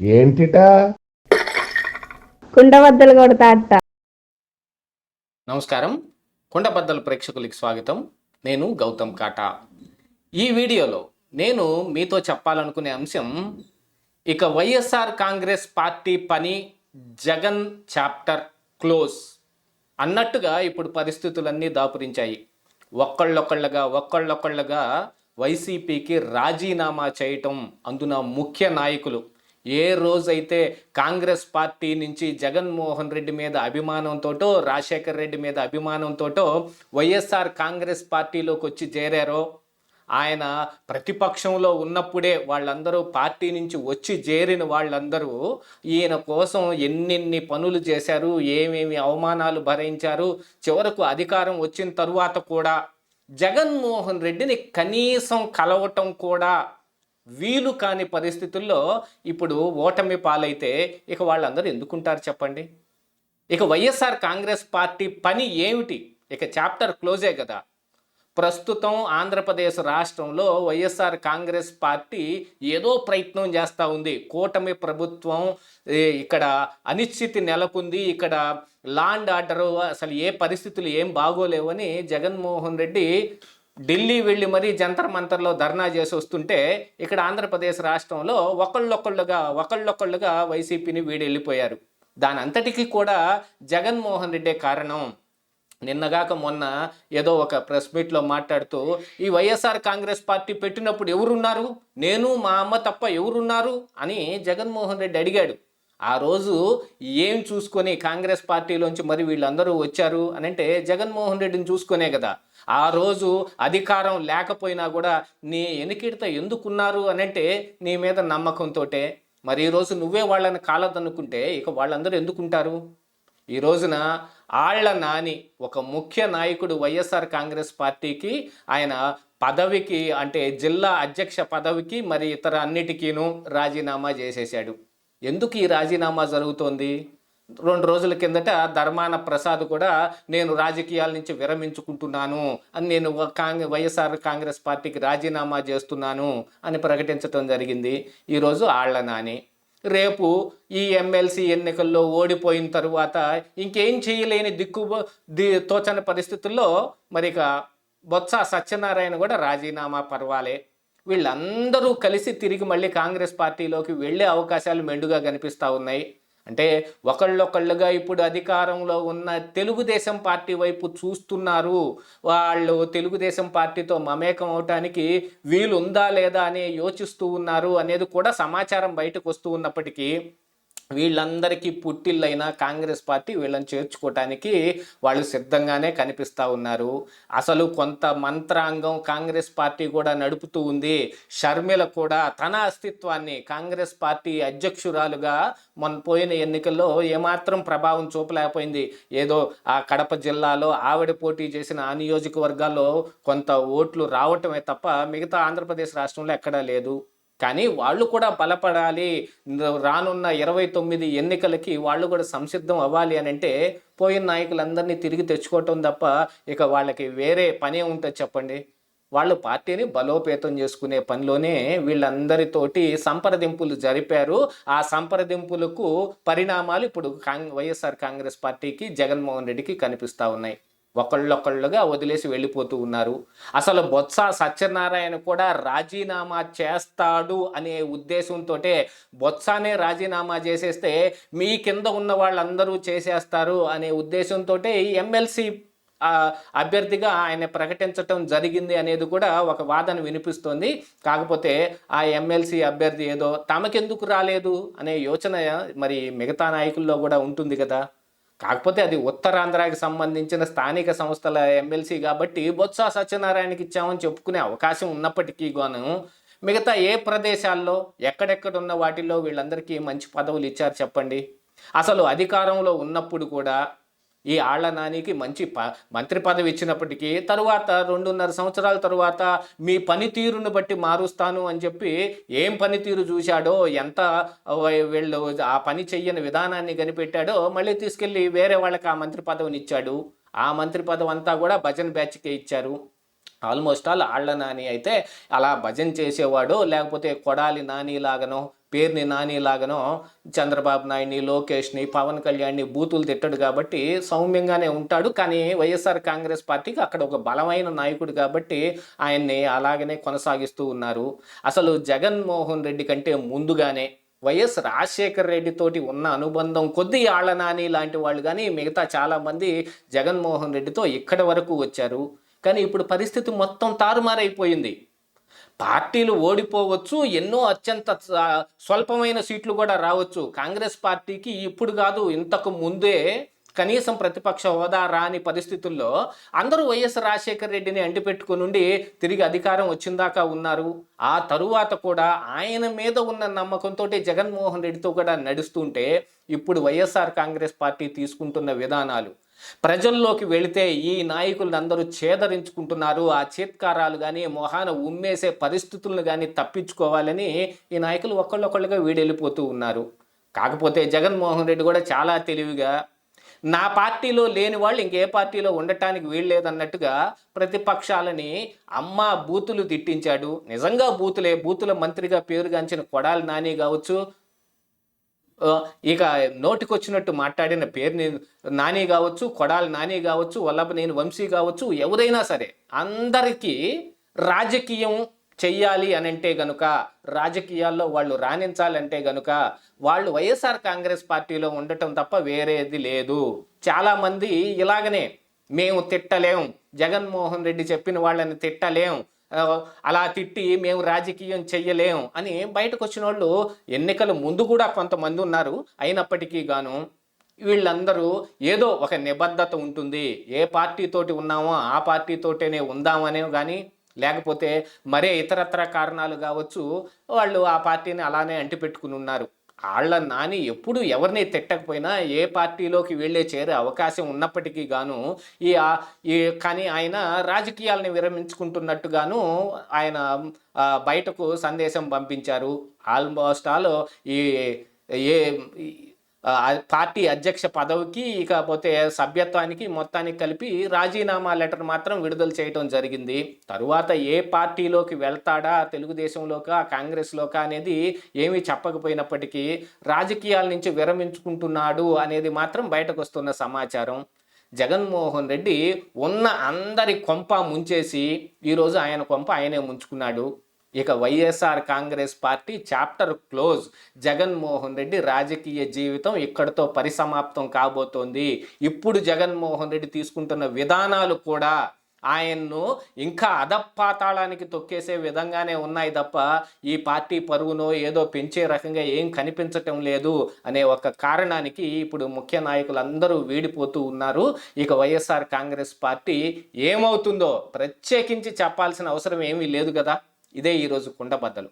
ఏంటిటా? కుండబద్దలు కొడతా నమస్కారం. కుండబద్దల ప్రేక్షకులకి స్వాగతం. నేను గౌతమ్ కాటా. ఈ వీడియోలో నేను మీతో చెప్పాలనుకునే అంశం ఇక వైఎస్ఆర్ కాంగ్రెస్ పార్టీ పని జగన్ చాప్టర్ క్లోజ్ అన్నట్టుగా ఇప్పుడు పరిస్థితులన్నీ దాపురించాయి. ఒక్కళ్ళొక్కళ్ళగా ఒక్కళ్ళొక్కళ్ళగా వైసీపీకి రాజీనామా చేయటం అందున ముఖ్య నాయకులు. ఏ రోజైతే కాంగ్రెస్ పార్టీ నుంచి జగన్మోహన్ రెడ్డి మీద అభిమానంతోటో రాజశేఖర్ రెడ్డి మీద అభిమానంతోటో వైఎస్ఆర్ కాంగ్రెస్ పార్టీలోకి వచ్చి చేరారో ఆయన ప్రతిపక్షంలో ఉన్నప్పుడే వాళ్ళందరూ పార్టీ నుంచి వచ్చి చేరిన వాళ్ళందరూ ఈయన కోసం ఎన్నెన్ని పనులు చేశారు ఏమేమి అవమానాలు భరించారు చివరకు అధికారం వచ్చిన తరువాత కూడా జగన్మోహన్ రెడ్డిని కనీసం కలవటం కూడా వీలు కాని పరిస్థితుల్లో ఇప్పుడు ఓటమి పాలైతే ఇక వాళ్ళందరూ ఎందుకుంటారు చెప్పండి? ఇక వైఎస్ఆర్ కాంగ్రెస్ పార్టీ పని ఏమిటి? ఇక చాప్టర్ క్లోజే కదా. ప్రస్తుతం ఆంధ్రప్రదేశ్ రాష్ట్రంలో వైఎస్ఆర్ కాంగ్రెస్ పార్టీ ఏదో ప్రయత్నం చేస్తూ ఉంది. కూటమి ప్రభుత్వం ఇక్కడ అనిశ్చితి నెలకొంది. ఇక్కడ లాండ్ ఆర్డరు అసలు ఏ పరిస్థితులు ఏం బాగోలేవని జగన్మోహన్ రెడ్డి ఢిల్లీ వెళ్ళి మరీ జంతర్ మంతర్లో ధర్నా చేసి వస్తుంటే ఇక్కడ ఆంధ్రప్రదేశ్ రాష్ట్రంలో ఒకళ్ళొకళ్ళుగా ఒకళ్ళొకళ్ళుగా వైసీపీని వీడెళ్ళిపోయారు. దాని అంతటికీ కూడా జగన్మోహన్ రెడ్డే కారణం. నిన్నగాక మొన్న ఏదో ఒక ప్రెస్ మీట్లో మాట్లాడుతూ ఈ వైఎస్ఆర్ కాంగ్రెస్ పార్టీ పెట్టినప్పుడు ఎవరున్నారు? నేను మా అమ్మ తప్ప ఎవరున్నారు? అని జగన్మోహన్ రెడ్డి అడిగాడు. ఆ రోజు ఏం చూసుకొని కాంగ్రెస్ పార్టీలోంచి మరి వీళ్ళందరూ వచ్చారు అని అంటే జగన్మోహన్ రెడ్డిని చూసుకునే కదా. ఆ రోజు అధికారం లేకపోయినా కూడా నీ ఎనికిడిత ఎందుకున్నారు అని అంటే నీ మీద నమ్మకంతో మరి ఈరోజు నువ్వే వాళ్ళని కాలదనుకుంటే ఇక వాళ్ళందరూ ఎందుకుంటారు? ఈ రోజున ఆళ్ళ నాని ఒక ముఖ్య నాయకుడు వైఎస్ఆర్ కాంగ్రెస్ పార్టీకి ఆయన పదవికి అంటే జిల్లా అధ్యక్ష పదవికి మరి ఇతర అన్నిటికీను రాజీనామా చేసేశాడు. ఎందుకు ఈ రాజీనామా జరుగుతోంది? రెండు రోజుల కిందట ధర్మాన ప్రసాద్ కూడా నేను రాజకీయాల నుంచి విరమించుకుంటున్నాను అని నేను కాంగ్రెస్ వైఎస్ఆర్ కాంగ్రెస్ పార్టీకి రాజీనామా చేస్తున్నాను అని ప్రకటించడం జరిగింది. ఈరోజు ఆళ్ళ నాని. రేపు ఈ ఎమ్మెల్సీ ఎన్నికల్లో ఓడిపోయిన తరువాత ఇంకేం చేయలేని దిక్కు ది తోచని పరిస్థితుల్లో మరి ఇక బొత్స సత్యనారాయణ కూడా రాజీనామా పర్వాలే. వీళ్ళందరూ కలిసి తిరిగి మళ్ళీ కాంగ్రెస్ పార్టీలోకి వెళ్ళే అవకాశాలు మెండుగా కనిపిస్తూ ఉన్నాయి. అంటే ఒకళ్ళొకళ్ళుగా ఇప్పుడు అధికారంలో ఉన్న తెలుగుదేశం పార్టీ వైపు చూస్తున్నారు. వాళ్ళు తెలుగుదేశం పార్టీతో మమేకం అవటానికి వీలుందా లేదా అని యోచిస్తూ ఉన్నారు అనేది కూడా సమాచారం బయటకు వస్తూ ఉన్నప్పటికీ వీళ్ళందరికీ పుట్టిళ్ళైన కాంగ్రెస్ పార్టీ వీళ్ళని చేర్చుకోవటానికి వాళ్ళు సిద్ధంగానే కనిపిస్తూ ఉన్నారు. అసలు కొంత మంత్రాంగం కాంగ్రెస్ పార్టీ కూడా నడుపుతూ ఉంది. షర్మిల కూడా తన అస్తిత్వాన్ని కాంగ్రెస్ పార్టీ అధ్యక్షురాలుగా మొన్న పోయిన ఎన్నికల్లో ఏమాత్రం ప్రభావం చూపలేకపోయింది. ఏదో ఆ కడప జిల్లాలో ఆవిడ పోటీ చేసిన ఆ నియోజకవర్గాల్లో కొంత ఓట్లు రావటమే తప్ప మిగతా ఆంధ్రప్రదేశ్ రాష్ట్రంలో ఎక్కడా లేదు. కానీ వాళ్ళు కూడా బలపడాలి. రానున్న ఇరవై తొమ్మిది ఎన్నికలకి వాళ్ళు కూడా సంసిద్ధం అవ్వాలి అని అంటే పోయిన నాయకులందరినీ తిరిగి తెచ్చుకోవటం తప్ప ఇక వాళ్ళకి వేరే పనే ఉంటుంది చెప్పండి. వాళ్ళు పార్టీని బలోపేతం చేసుకునే పనిలోనే వీళ్ళందరితోటి సంప్రదింపులు జరిపారు. ఆ సంప్రదింపులకు పరిణామాలు ఇప్పుడు కాంగ్ వైఎస్ఆర్ కాంగ్రెస్ పార్టీకి జగన్మోహన్ రెడ్డికి కనిపిస్తూ ఉన్నాయి. ఒకళ్ళొకళ్ళుగా వదిలేసి వెళ్ళిపోతూ ఉన్నారు. అసలు బొత్స సత్యనారాయణ కూడా రాజీనామా చేస్తాడు అనే ఉద్దేశంతో బొత్సానే రాజీనామా చేసేస్తే మీ కింద ఉన్న వాళ్ళందరూ చేసేస్తారు అనే ఉద్దేశంతో ఎమ్మెల్సీ అభ్యర్థిగా ఆయన ప్రకటించటం జరిగింది అనేది కూడా ఒక వాదన వినిపిస్తోంది. కాకపోతే ఆ ఎమ్మెల్సీ అభ్యర్థి ఏదో తమకెందుకు రాలేదు అనే యోచన మరి మిగతా నాయకుల్లో కూడా ఉంటుంది కదా? కాకపోతే అది ఉత్తరాంధ్రకి సంబంధించిన స్థానిక సంస్థల ఎమ్మెల్సీ కాబట్టి బొత్స సత్యనారాయణకి ఇచ్చామని చెప్పుకునే అవకాశం ఉన్నప్పటికీ గాను మిగతా ఏ ప్రదేశాల్లో ఎక్కడెక్కడ ఉన్న వాటిల్లో వీళ్ళందరికీ మంచి పదవులు ఇచ్చారు చెప్పండి. అసలు అధికారంలో ఉన్నప్పుడు కూడా ఈ ఆళ్ళ నానికి మంచి ప మంత్రి పదవి ఇచ్చినప్పటికీ తరువాత రెండున్నర సంవత్సరాల తరువాత మీ పనితీరును బట్టి మారుస్తాను అని చెప్పి ఏం పనితీరు చూశాడో ఎంత వీళ్ళు ఆ పని చెయ్యని విధానాన్ని కనిపెట్టాడో మళ్ళీ తీసుకెళ్ళి వేరే వాళ్ళకి ఆ మంత్రి పదవిని ఇచ్చాడు. ఆ మంత్రి పదవి అంతా కూడా భజన బ్యాచ్కే ఇచ్చారు. ఆల్మోస్ట్ ఆల్ ఆళ్ళ నాని అయితే అలా భజన చేసేవాడు లేకపోతే కొడాలి నాని లాగనో పేరుని నాని లాగనో చంద్రబాబు నాయుడిని లోకేష్ని పవన్ కళ్యాణ్ని బూతులు తిట్టడు కాబట్టి సౌమ్యంగానే ఉంటాడు. కానీ వైఎస్ఆర్ కాంగ్రెస్ పార్టీకి అక్కడ ఒక బలమైన నాయకుడు కాబట్టి ఆయన్ని అలాగనే కొనసాగిస్తూ ఉన్నారు. అసలు జగన్మోహన్ రెడ్డి కంటే ముందుగానే వైఎస్ రాజశేఖర్ రెడ్డితోటి ఉన్న అనుబంధం కొద్ది ఆళ్ళ నాని లాంటి వాళ్ళు కానీ మిగతా చాలామంది జగన్మోహన్ రెడ్డితో ఇక్కడి వరకు వచ్చారు. కానీ ఇప్పుడు పరిస్థితి మొత్తం తారుమారైపోయింది. పార్టీలు ఓడిపోవచ్చు ఎన్నో అత్యంత స- స్వల్పమైన సీట్లు కూడా రావచ్చు. కాంగ్రెస్ పార్టీకి ఇప్పుడు కాదు ఇంతకు ముందే కనీసం ప్రతిపక్ష హోదా రాని పరిస్థితుల్లో అందరూ వైఎస్ రాజశేఖర రెడ్డిని అంటిపెట్టుకుని ఉండి తిరిగి అధికారం వచ్చిందాకా ఉన్నారు. ఆ తరువాత కూడా ఆయన మీద ఉన్న నమ్మకంతో జగన్మోహన్ రెడ్డితో కూడా నడుస్తుంటే ఇప్పుడు వైఎస్ఆర్ కాంగ్రెస్ పార్టీ తీసుకుంటున్న విధానాలు. ప్రజల్లోకి వెళితే ఈ నాయకులను అందరూ ఛేదరించుకుంటున్నారు ఆ చీత్కారాలు కానీ మొహాన ఉమ్మేసే పరిస్థితులను కానీ తప్పించుకోవాలని ఈ నాయకులు ఒకళ్ళొకళ్ళుగా వీడెళ్ళిపోతూ ఉన్నారు. కాకపోతే జగన్మోహన్ రెడ్డి కూడా చాలా తెలివిగా నా పార్టీలో లేని వాళ్ళు ఇంకే పార్టీలో ఉండటానికి వీల్లేదన్నట్టుగా ప్రతిపక్షాలని అమ్మ బూతులు తిట్టించాడు. నిజంగా బూతులే బూతుల మంత్రిగా పేరుగాంచిన కొడాలి నాని కావచ్చు ఇక నోటికొచ్చినట్టు మాట్లాడిన పేరుని నాని కావచ్చు కొడాలి నాని కావచ్చు వల్లభనేని వంశీ కావచ్చు ఎవరైనా సరే అందరికీ రాజకీయం చెయ్యాలి అని అంటే గనుక రాజకీయాల్లో వాళ్ళు రాణించాలంటే గనుక వాళ్ళు వైఎస్ఆర్ కాంగ్రెస్ పార్టీలో ఉండటం తప్ప వేరేది లేదు. చాలామంది ఇలాగనే మేము తిట్టలేం. జగన్మోహన్ రెడ్డి చెప్పిన వాళ్ళని తిట్టలేం. అలా తిట్టి మేము రాజకీయం చెయ్యలేం అని బయటకు వచ్చిన వాళ్ళు ఎన్నికల ముందు కూడా కొంతమంది ఉన్నారు. అయినప్పటికీ గాను వీళ్ళందరూ ఏదో ఒక నిబద్ధత ఉంటుంది. ఏ పార్టీతోటి ఉన్నామో ఆ పార్టీతోటేనే ఉందామనే కానీ లేకపోతే మరే ఇతరత్ర కారణాలు కావచ్చు వాళ్ళు ఆ పార్టీని అలానే అంటిపెట్టుకుని ఉన్నారు. వాళ్ళ నాని ఎప్పుడు ఎవరిని తిట్టకపోయినా ఏ పార్టీలోకి వెళ్ళే చేరే అవకాశం ఉన్నప్పటికీ గాను ఈ ఈ కానీ ఆయన రాజకీయాలను విరమించుకుంటున్నట్టుగాను ఆయన బయటకు సందేశం పంపించారు. ఆల్మోస్ట్ ఆల్ ఈ ఏ పార్టీ అధ్యక్ష పదవికి ఇకపోతే సభ్యత్వానికి మొత్తానికి కలిపి రాజీనామా లెటర్ మాత్రం విడుదల చేయటం జరిగింది. తరువాత ఏ పార్టీలోకి వెళ్తాడా తెలుగుదేశంలోకా కాంగ్రెస్లోకా అనేది ఏమీ చెప్పకపోయినప్పటికీ రాజకీయాల నుంచి విరమించుకుంటున్నాడు అనేది మాత్రం బయటకు వస్తున్న సమాచారం. జగన్మోహన్ రెడ్డి ఉన్న అందరి కొంప ముంచేసి ఈరోజు ఆయన కొంప ఆయనే ముంచుకున్నాడు. ఇక YSR Congress party chapter close. Jaganmohan Reddy రాజకీయ జీవితం ఇక్కడితో పరిసమాప్తం కాబోతోంది. ఇప్పుడు జగన్మోహన్ రెడ్డి తీసుకుంటున్న విధానాలు కూడా ఆయన్ను ఇంకా అధపాతాళానికి తొక్కేసే విధంగానే ఉన్నాయి తప్ప ఈ పార్టీ పరువునో ఏదో పెంచే రకంగా ఏం కనిపించటం లేదు అనే ఒక కారణానికి ఇప్పుడు ముఖ్య నాయకులందరూ వీడిపోతూ ఉన్నారు. ఇక వైఎస్ఆర్ కాంగ్రెస్ పార్టీ ఏమవుతుందో ప్రత్యేకించి చెప్పాల్సిన అవసరం ఏమీ లేదు కదా. ఇదే ఈరోజు కుండబద్దలు